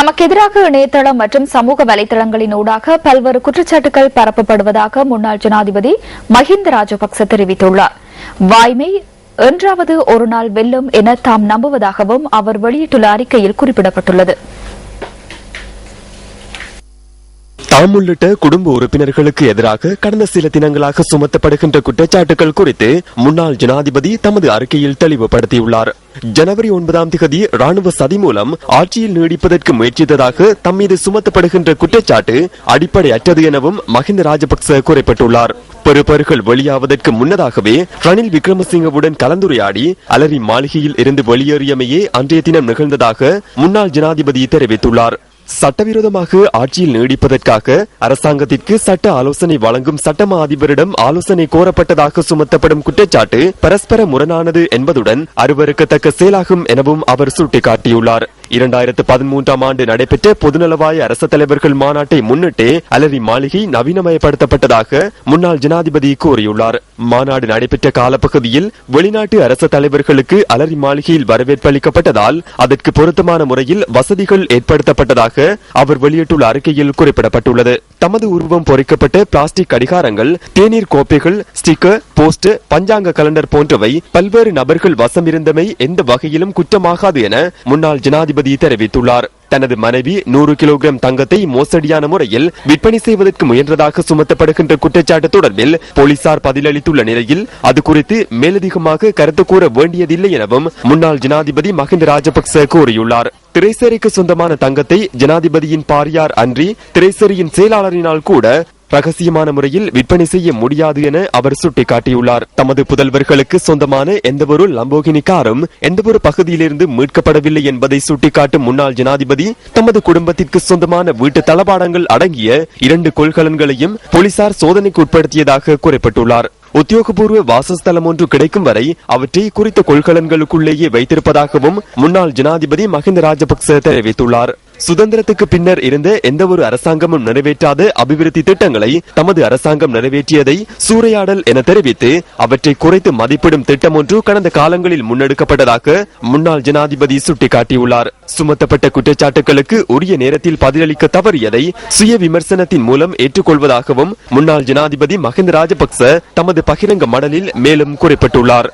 தமக்கு எதிராக இணையதளம் மற்றும் சமூக வலைதளங்களின் ஊடாக பல்வேறு குற்றச்சாட்டுகள் பரப்பப்படுவதாக முன்னாள் ஜனாதிபதி மஹிந்த ராஜபக்ச தெரிவித்துள்ளார். வாய்மை என்றாவது ஒருநாள் வெல்லும் என தாம் நம்புவதாகவும் அவர் வெளியிட்டுள்ள அறிக்கையில் குறிப்பிடப்பட்டுள்ளது. தாம் உள்ளிட்ட குடும்ப உறுப்பினர்களுக்கு எதிராக கடந்த சில தினங்களாக சுமத்தப்படுகின்ற குற்றச்சாட்டுகள் குறித்து முன்னாள் ஜனாதிபதி தமது அறிக்கையில் தெளிவுபடுத்தியுள்ளார். ஜனவரி ஒன்பதாம் தேதி ராணுவ சதி மூலம் ஆட்சியில் நீடிப்பதற்கு முயற்சித்ததாக தம் மீது சுமத்தப்படுகின்ற குற்றச்சாட்டு அடிப்படையற்றது எனவும் மஹிந்த ராஜபக்ச குறிப்பிட்டுள்ளார். பெறுபர்கள் வெளியாவதற்கு முன்னதாகவே ரணில் விக்ரமசிங்கவுடன் கலந்துரையாடி அலரி மாளிகையில் இருந்து வெளியேறியமையே அன்றைய தினம் நிகழ்ந்ததாக முன்னாள் ஜனாதிபதி தெரிவித்துள்ளார். சட்டவிரோதமாக ஆட்சியில் நீடிப்பதற்காக அரசாங்கத்திற்கு சட்ட ஆலோசனை வழங்கும் சட்டமா அதிபரிடம் ஆலோசனை கோரப்பட்டதாக சுமத்தப்படும் குற்றச்சாட்டு பரஸ்பர முரணானது என்பதுடன் அருவருக்கத்தக்க செயலாகும் எனவும் அவர் சுட்டிக்காட்டியுள்ளார். இரண்டாயிரத்து பதிமூன்றாம் ஆண்டு நடைபெற்ற பொதுநலவாய அரச தலைவர்கள் மாநாட்டை முன்னிட்டு அலரி மாளிகை நவீனமயப்படுத்தப்பட்டதாக முன்னாள் ஜனாதிபதி கூறியுள்ளார். மாநாடு நடைபெற்ற காலப்பகுதியில் வெளிநாட்டு அரச தலைவர்களுக்கு அலரி மாளிகையில் வரவேற்பு அளிக்கப்பட்டதால் அதற்கு பொருத்தமான முறையில் வசதிகள் ஏற்படுத்தப்பட்டதாக அவர் வெளியிட்டுள்ள அறிக்கையில் குறிப்பிடப்பட்டுள்ளது. தமது உருவம் பொறிக்கப்பட்ட பிளாஸ்டிக் கடிகாரங்கள் தேநீர் கோப்பைகள் ஸ்டிக்கர் போஸ்ட் பஞ்சாங்க கலண்டர் போன்றவை பல்வேறு நபர்கள் வசமிருந்தமை எந்த வகையிலும் குற்றமாகாது என முன்னாள் ஜனாதிபதி தெரிவித்துள்ளார். தனது மனைவி நூறு கிலோகிராம் தங்கத்தை மோசடியான முறையில் விற்பனை செய்வதற்கு முயன்றதாக சுமத்தப்படுகின்ற குற்றச்சாட்டு தொடர்பில் போலீசார் பதிலளித்துள்ள நிலையில் அது குறித்து மேலதிகமாக கருத்து கூற வேண்டியதில்லை எனவும் முன்னாள் ஜனாதிபதி மஹிந்த ராஜபக்ச கூறியுள்ளார். திரைசேரிக்கு சொந்தமான தங்கத்தை ஜனாதிபதியின் பாரியார் அன்றி திரைசேரியின் செயலாளரினால் கூட ரகசியமான முறையில் விற்பனை செய்ய முடியாது என அவர் சுட்டிக்காட்டியுள்ளார். தமது புதல்வர்களுக்கு சொந்தமான எந்தவொரு லம்போகினி காரும் எந்தவொரு பகுதியிலிருந்து மீட்கப்படவில்லை என்பதை சுட்டிக்காட்டும் முன்னாள் ஜனாதிபதி தமது குடும்பத்திற்கு சொந்தமான வீட்டு தளபாடங்கள் அடங்கிய இரண்டு கொள்கலன்களையும் போலீசார் சோதனைக்கு உட்படுத்தியதாக குறிப்பிட்டுள்ளார். உத்தியோகபூர்வ வாசஸ்தலம் ஒன்று கிடைக்கும் வரை அவற்றை குறித்த கொள்கலன்களுக்குள்ளேயே வைத்திருப்பதாகவும் முன்னாள் ஜனாதிபதி மஹிந்த ராஜபக்ச தெரிவித்துள்ளார். சுதந்திரத்துக்கு பின்னர் இருந்த எந்தவொரு அரசாங்கமும் நிறைவேற்றாத அபிவிருத்தி திட்டங்களை தமது அரசாங்கம் நிறைவேற்றியதை சூறையாடல் என தெரிவித்து அவற்றை குறைத்து மதிப்பிடும் திட்டம் ஒன்று கடந்த காலங்களில் முன்னெடுக்கப்பட்டதாக முன்னாள் ஜனாதிபதி சுட்டிக்காட்டியுள்ளார். சுமத்தப்பட்ட குற்றச்சாட்டுகளுக்கு உரிய நேரத்தில் பதிலளிக்க தவறியதை சுய விமர்சனத்தின் மூலம் ஏற்றுக்கொள்வதாகவும் முன்னாள் ஜனாதிபதி மஹிந்த ராஜபக்ச தமது பகிரங்க மடலில் மேலும் குறிப்பிட்டுள்ளார்.